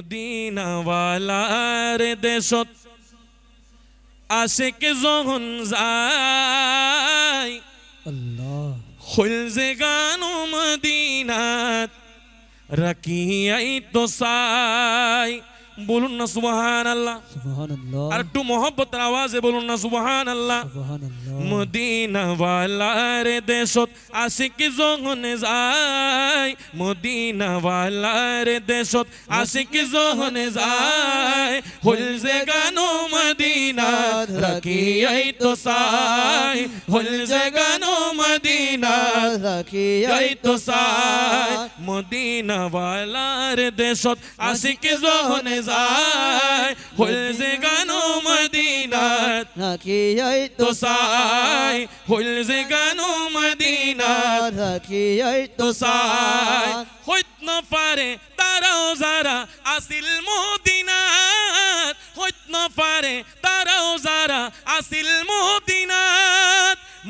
মদিনাওয়ালার দেশত আশেক যখন যায়। আল্লাহ। হইল যে গানো মদিনাত রাখিয়াই তো সাই। বলুন না সুবহান আল্লাহ আর একটু মহব্বতের আওয়াজে বলুন না সুবহান আল্লাহ মদিনাওয়ালার দেশত আশিক যখন যায়। মদিনাওয়ালার দেশত আশিক যখন যায়। হইল যে গানো রাখিয়াই তো সাই। হইল যে গানো মদিনাত রাখিয়াই তো সাই। মদিনাওয়ালার দেশত আশিক যখন যায় হইল যে গানো মদিনাত। রাখিয়াই তো সাই হইল যে গানো মদিনাত রাখিয়াই তো সাই হইত না পারে তারাও যারা আসিল মদিনাত। হইত না পারে তারাও যারা আসিল মদিনাত।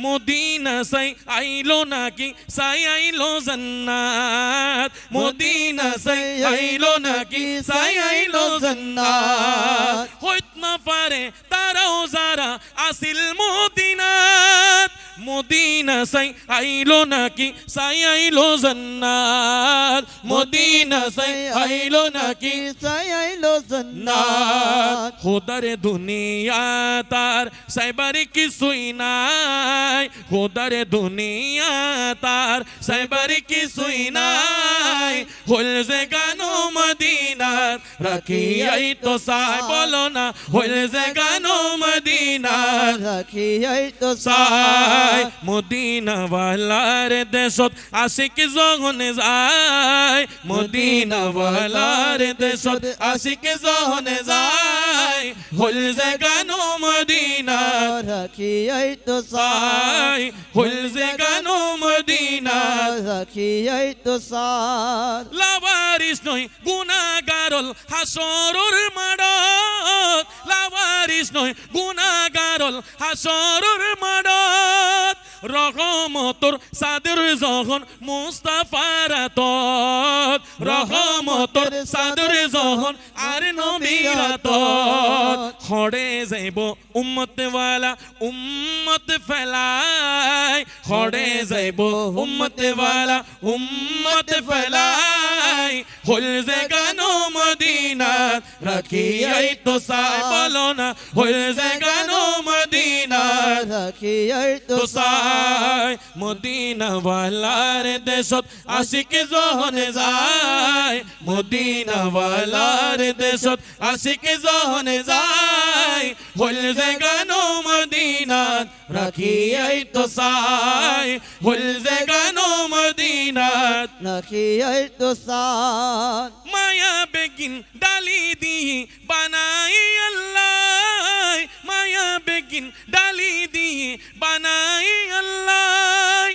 মদিনা সাই আইলো নাকি? সাই আইলো জন্নাত। মদিনা সাই আইলো নাকি? সাই আইলো জন্নাত। হইত না পারে তারাও যারা আসিল মদিনাত। মদিনা সাই আইলো নাকি? সাই আইলো জান্নাত। মদিনা সাই আইলো নাকি? সাইলো নাত জান্নাত। খোদার দুনিয়া তার সাইবারে কিছুই নাই। খোদার দুনিয়া তার সাইবারে কিছুই নাই। হল যে গানো মদিনার রাখিয়াই তো সাই বলো না। হল যে গানো মদিনার রাখিয়াই তো সাই মদিনাওয়ালার দেশত আশিক যখন যায়। মদিনাওয়ালার দেশত আশিক যখন যায়। হল যে গানো মদিনার রাখিয়াই তো সাই। হল যে গানো মদিনার রাখিয়াই তো সার লাবারিস নয় গুনাগারল হাসরুর নয় গুনাগারল হাসরুর মাডত রহমতর সাদের যখন মুস্তাফার তত রহমতর সাদের যখন আর নবীরাত খড়ে যাইব উম্মতওয়ালা, উম্মত ফেলাই খড়ে যাইব উম্মতওয়ালা, উম্মত ফেলাই হল যে গানো মদিনাত, রাখিয়াই তো সাই বলো না হল যে গানো মদিনাত রাখিয়াই তো তো সাই মদিনাওয়ালার দেশত আশিক যখন যায়। মদিনাওয়ালার দেশত আশিক যখন যায়। হল যে গানো মদিনাত রাখিয়াই তো সাই হল যে গানো মদিনাত রাখিয়াই তো সার মায়া বেগিন ডালি দিয়ে বানাই আল্লাহ। বেগিন ডালি দিয়ে বানাই আল্লাহ।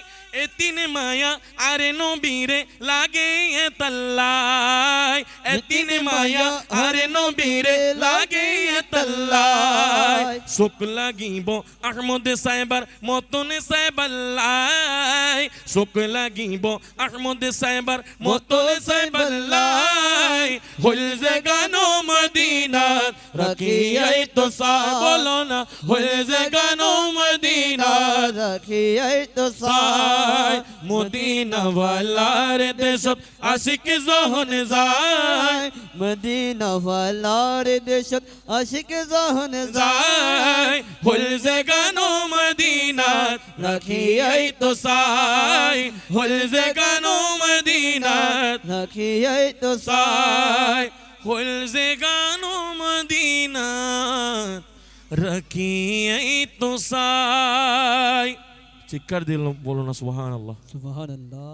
এতিন মায়া আরে নবীরে লাগে এ তাল্লাই এতিন মায়া আরে নবীরে লাগে এ তাল্লাই সুখ লাগিব আহমদ সাহেবার মতন সাহেবাল্লাই সুখ লাগিব আহমদ সাহেবার মতন সাহেবাল্লাই হইল যে গানো মদিনাত রাখিয়াই তো সা বলো না হইল যে গানো মদিনাত রাখিয়াই তো সার মদিনাওয়ালার দেশত আশিক যখন যায়। মদিনা ওয়ালার দেশত আশিক জাহান যায়। হল যে গানো মদিনাত রাখিয়াই তো সাই। হল যে গানো মদিনাত রাখিয়াই তো সাই। হল যে গানো মদিনা রাখিয়াই তো সাই চিৎকার দিল বলো না সুবহানাল্লাহ সুবহানাল্লাহ